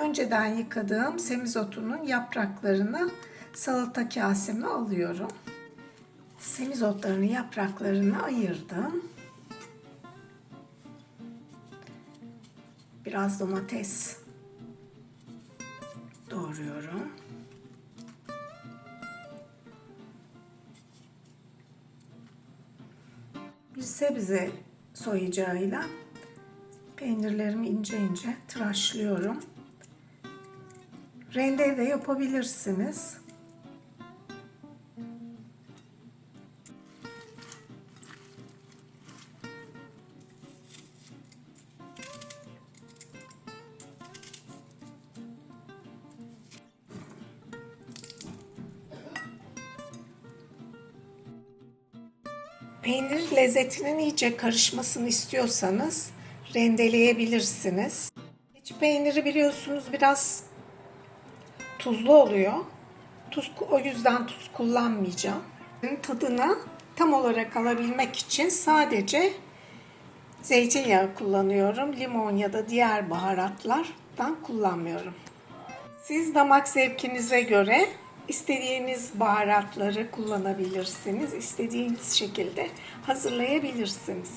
Önceden yıkadığım semizotunun yapraklarını salata kaseme alıyorum. Semizotlarının yapraklarını ayırdım. Biraz domates doğruyorum. Bir sebze soyacağıyla peynirlerimi ince ince tıraşlıyorum. Rende de yapabilirsiniz. Peynir lezzetinin iyice karışmasını istiyorsanız rendeleyebilirsiniz. Keçi peyniri biliyorsunuz biraz tuzlu oluyor. Tuz, o yüzden tuz kullanmayacağım. Tadını tam olarak alabilmek için sadece zeytinyağı kullanıyorum. Limon ya da diğer baharatlardan kullanmıyorum. Siz damak zevkinize göre istediğiniz baharatları kullanabilirsiniz. İstediğiniz şekilde hazırlayabilirsiniz.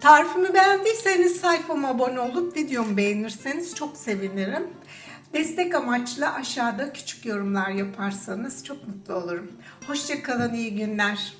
Tarifimi beğendiyseniz sayfama abone olup videomu beğenirseniz çok sevinirim. Destek amaçlı aşağıda küçük yorumlar yaparsanız çok mutlu olurum. Hoşçakalın, iyi günler.